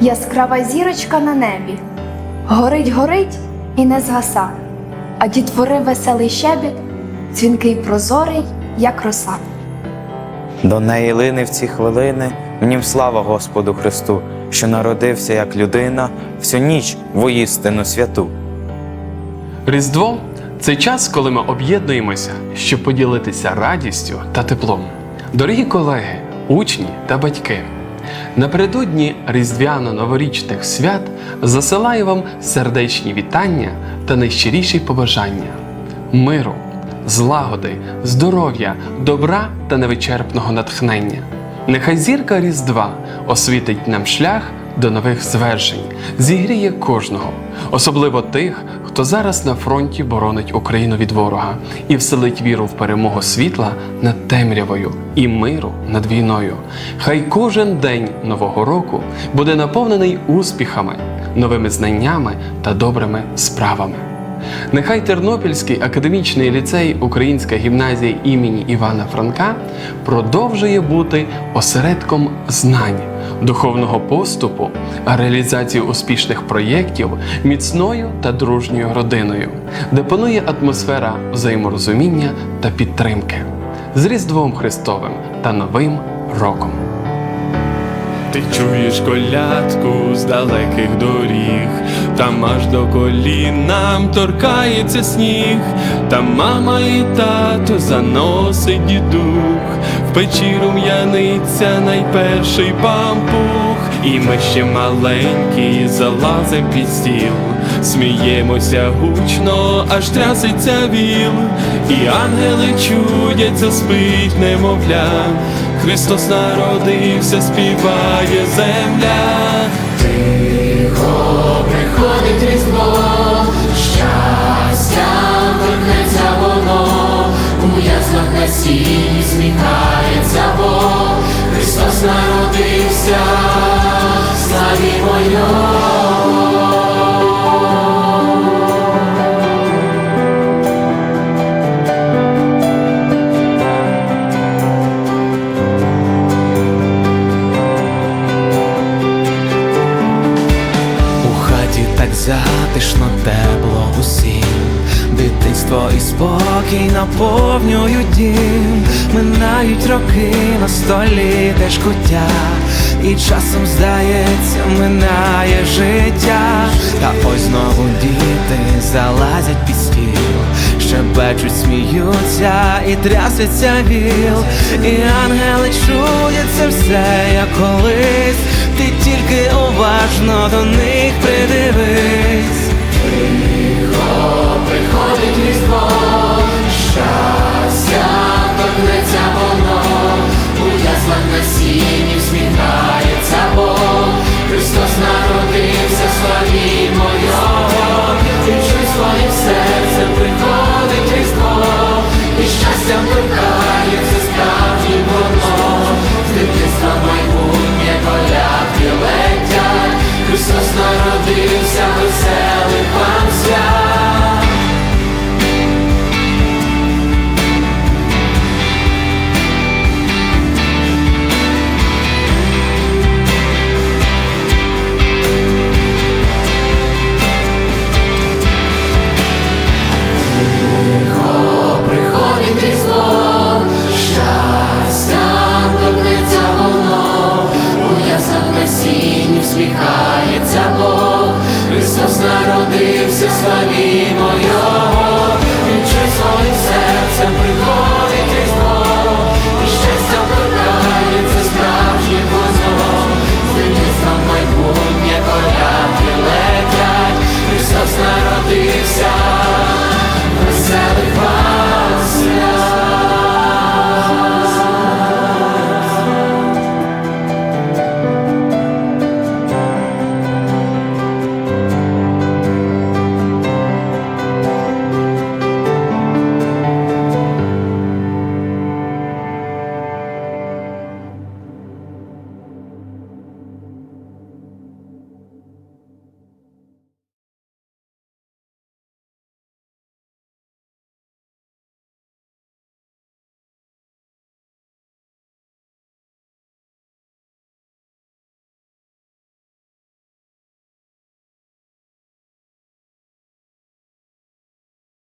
яскрава зірочка на небі. Горить, горить і не згаса, а дітвори веселий щебіт, дзвінкий прозорий, як роса. До неї лине в ці хвилини, в нім слава Господу Христу, що народився як людина всю ніч воістину святу. Різдво це час, коли ми об'єднуємося, щоб поділитися радістю та теплом. Дорогі колеги, учні та батьки, напередодні різдвяно-новорічних свят засилаю вам сердечні вітання та найщиріші побажання миру, злагоди, здоров'я, добра та невичерпного натхнення. Нехай зірка Різдва освітить нам шлях до нових звершень, зігріє кожного, особливо тих, хто зараз на фронті боронить Україну від ворога і вселить віру в перемогу світла над темрявою і миру над війною. Хай кожен день нового року буде наповнений успіхами, новими знаннями та добрими справами. Нехай Тернопільський академічний ліцей Українська гімназія імені Івана Франка продовжує бути осередком знань, духовного поступу, реалізації успішних проєктів, міцною та дружньою родиною, де панує атмосфера взаєморозуміння та підтримки з Різдвом Христовим та Новим роком. Ти чуєш колядку з далеких доріг, там аж до колін нам торкається сніг, там мама і тато заносить дідух, в печі рум'яниця найперший пампух, і ми ще маленькі залазим під стіл, сміємося гучно, аж трясеться віл, і ангели чудять, заспить немовля. Христос народився, співає земля. Тихо приходить різдво, щастя торкнеться воно, у яслах на сміхається Бог, Христос народився, славімо Його. Затишно тепло усім, дитинство і спокій наповнюють дім, минають роки на столі теж куття, і часом здається, минає життя, та ось знову діти залазять під стіл, щебечуть, сміються і трясеться віл, і ангели чують це все, як колись, ти тільки уважно до них придивись. Приходить і щастям торкається сіні всміхається Бог, Христос народився, славімо